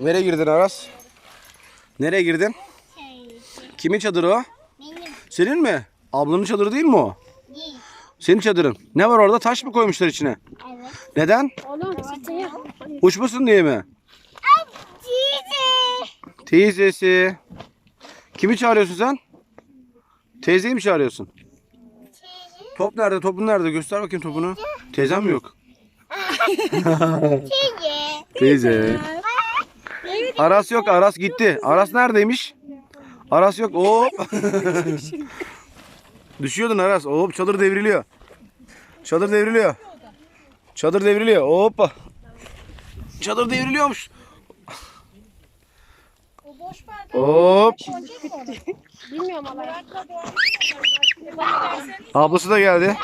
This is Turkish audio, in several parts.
Nereye girdin Aras? Nereye girdin? Kimin çadırı o? Benim Senin mi? Ablanın çadırı değil mi o? değil. Senin çadırın. Ne var orada? Taş mı koymuşlar içine? Evet. Neden? Oğlum. Uçmasın diye mi? Cici. Teyzesi. Kimi çağırıyorsun sen? Teyzeyi mi çağırıyorsun? Top nerede? Topun nerede? Göster bakayım topunu. Teyzem mi yok? Cici. Teyze. Aras yok. Aras gitti. Aras neredeymiş? Aras yok. Hop. Düşüyordun Aras. Hop çadır devriliyor. Çadır devriliyor. Çadır devriliyor. Hoppa. Çadır devriliyormuş. Hop. Bilmiyorum ama. Ablası da geldi.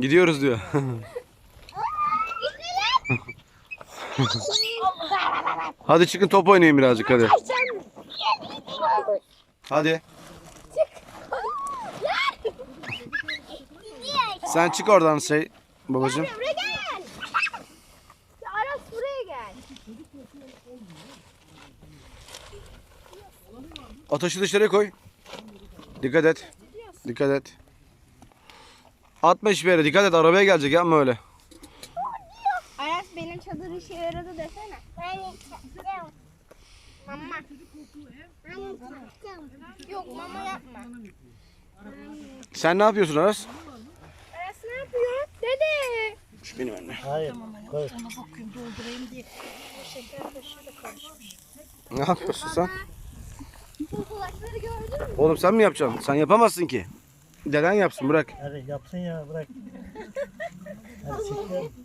Gidiyoruz diyor. hadi çıkın top oynayın birazcık hadi. Hadi. Sen çık oradan şey babacığım. Buraya gel. Aras buraya gel. Ateşi dışarıya koy. Dikkat et. Dikkat et. Atma hiçbir yere. Dikkat et arabaya gelecek yapma öyle. Çadır işe yaradı desene. Ben yapacağım. Mama. Ben yapacağım. Yok mama yapma. Sen ne yapıyorsun Aras? Aras ne yapıyor? Dede. Şu benim anne. Hayır. Koy. Ne yapıyorsun sen? Kulakları gördün mü? Oğlum sen mi yapacaksın? Sen yapamazsın ki. Deden yapsın bırak. Hadi yapsın ya bırak.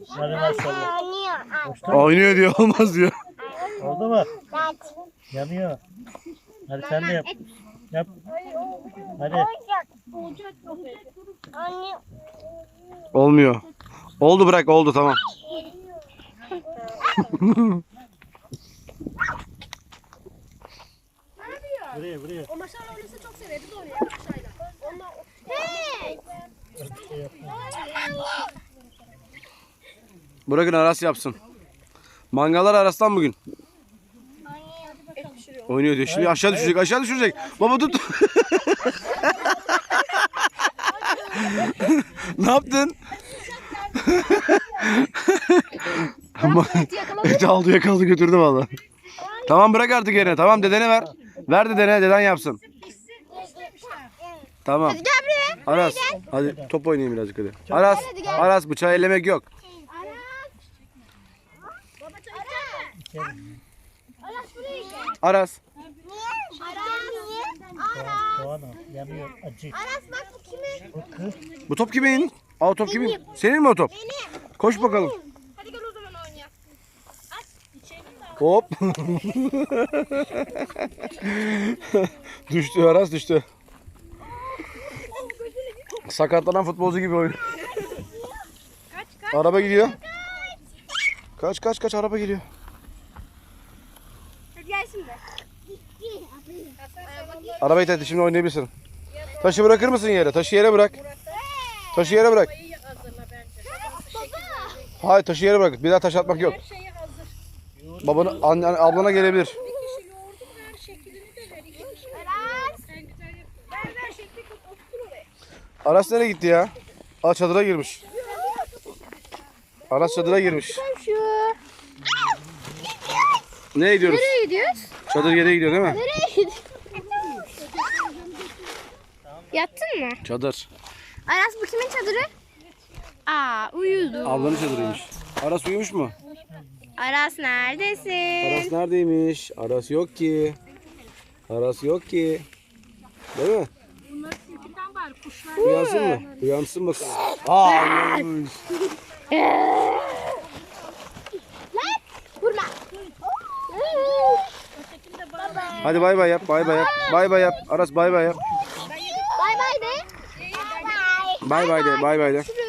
Hadi maşallah. Anlıyor. Oynuyor diyor olmaz diyor. Oldu mu? Yanıyor. Hadi sen de yap. Yap. Hadi. Olacak. Anne. Olmuyor. Oldu bırak oldu tamam. Buraya buraya. O maşallah öyleyse çok severdi de oraya maşayla. Ondan Hey! Bırakın Aras yapsın. Mangallar Aras'tan bugün. Oynuyor diyor. Şimdi aşağı düşecek aşağı düşecek. Baba tut. ne yaptın? Ama et aldı yakaladı götürdü valla. Tamam bırak artık yerine. Tamam dedene ver. Ver dedene deden yapsın. Tamam. Aras hadi top oynayayım birazcık hadi. Aras Aras bıçağı ellemek yok. Aras. Baba çay içer mi? Aras buraya gel. Aras. Aras. Aras. Soğan al. Yanıyor. Acı. Aras bak bu kimin? Bu kız. Bu top kimin? Aa o top kimin? Senin mi o top? Benim. Koş bakalım. Hadi gel o zaman oynayalım. Hop. düştü Aras düştü. Sakatlanan futbolcu gibi oyun. Kaç kaç. Araba gidiyor. Kaç kaç kaç araba geliyor. Arabayı terk şimdi oynayabilirsin. Taşı bırakır mısın yere? Taşı yere bırak. Taşı yere bırak. Hayır taşı yere bırak. Bir daha taş atmak yok. Babanı, anne, ablana gelebilir. Aras nereye gitti ya? Aa çadıra girmiş. Aras çadıra girmiş. Nereye gidiyoruz? Nereye gidiyoruz? Çadır yere gidiyor değil mi? Nereye gidiyoruz? Yattın mı? Çadır. Aras bu kimin çadırı? Aa uyudu. Ablanın çadırıymış. Aras uyumuş mu? Aras neredesin? Aras neredeymiş? Aras yok ki. Aras yok ki. Değil mi? Uyansın mı? Uyansın bakalım. Aa Hadi bay bay yap. Bay bay yap. Bay bay yap. Aras bay bay yap. Bay bay de. Bay bay de. Bay bay de.